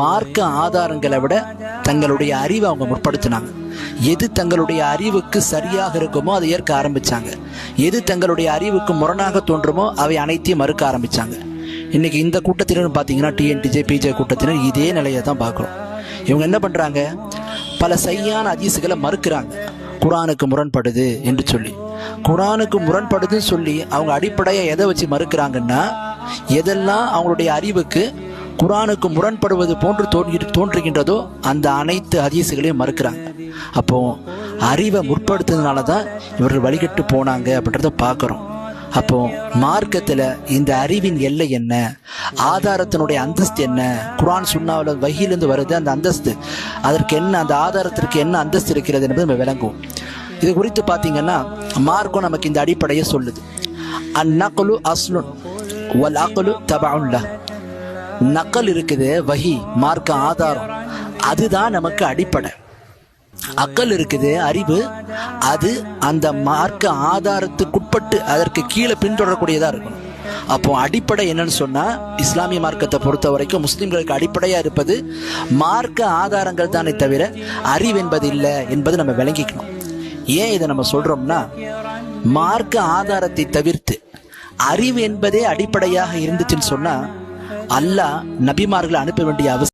மார்க்க ஆதாரங்களை விட தங்களுடைய அறிவை அவங்க முற்படுத்தினாங்க. எது தங்களுடைய அறிவுக்கு சரியாக இருக்குமோ அதை ஏற்க ஆரம்பிச்சாங்க. எது தங்களுடைய அறிவுக்கு முரணாக தோன்றுமோ அவை அனைத்தையும் மறுக்க ஆரம்பிச்சாங்க. இன்னைக்கு இந்த கூட்டத்தினர் பார்த்தீங்கன்னா டிஎன்டிஜே பிஜே கூட்டத்தினர் இதே நிலையை தான் பார்க்குறோம். இவங்க என்ன பண்ணுறாங்க பல சரியான அதிசுகளை மறுக்கிறாங்க. குரானுக்கு முரண்படுது என்று சொல்லி. குரானுக்கு முரண்படுதுன்னு சொல்லி அவங்க அடிப்படையை எதை வச்சு மறுக்கிறாங்கன்னா எதெல்லாம் அவங்களுடைய அறிவுக்கு குரானுக்கு முரண்படுவது போன்று தோன்றி தோன்றுகின்றதோ அந்த அனைத்து ஹதீஸுகளையும் மறுக்கிறாங்க. அப்போ அறிவை முற்படுத்துறதுனால தான் இவர்கள் வழிகட்டு போனாங்க அப்படின்றத பார்க்குறோம். அப்போ மார்க்கத்தில் இந்த அறிவின் எல்லை என்ன? ஆதாரத்தினுடைய அந்தஸ்து என்ன? குரான் சுண்ணாவில் வகையிலிருந்து வருது அந்த அந்தஸ்து. அதற்கு என்ன அந்த ஆதாரத்திற்கு என்ன அந்தஸ்து இருக்கிறது என்பது நம்ம விளங்குவோம். இது குறித்து பார்த்தீங்கன்னா மார்க்கம் நமக்கு இந்த அடிப்படையை சொல்லுது. அந்நகுலு அஸ்லுன் வல் அகுலு தபவுல்லா நக்கல் இருக்குது வஹி மார்க்க ஆதாரம். அதுதான் நமக்கு அடிப்படை. அக்கல் இருக்குது அறிவு. அது அந்த மார்க்க ஆதாரத்துக்குட்பட்டு அதற்கு கீழே பின்தொடரக்கூடியதாக இருக்கும். அப்போ அடிப்படை என்னன்னு சொன்னா இஸ்லாமிய மார்க்கத்தை பொறுத்த வரைக்கும் முஸ்லிம்களுக்கு அடிப்படையா இருப்பது மார்க்க ஆதாரங்கள் தானே தவிர அறிவு என்பது இல்லை என்பது நம்ம விளங்கிக்கணும். ஏன் இதை நம்ம சொல்றோம்னா மார்க்க ஆதாரத்தை தவிர்த்து அறிவு என்பதே அடிப்படையாக இருந்துச்சுன்னு சொன்னா அல்லாஹ் நபிமார்களை அனுப்ப வேண்டிய அவசியம்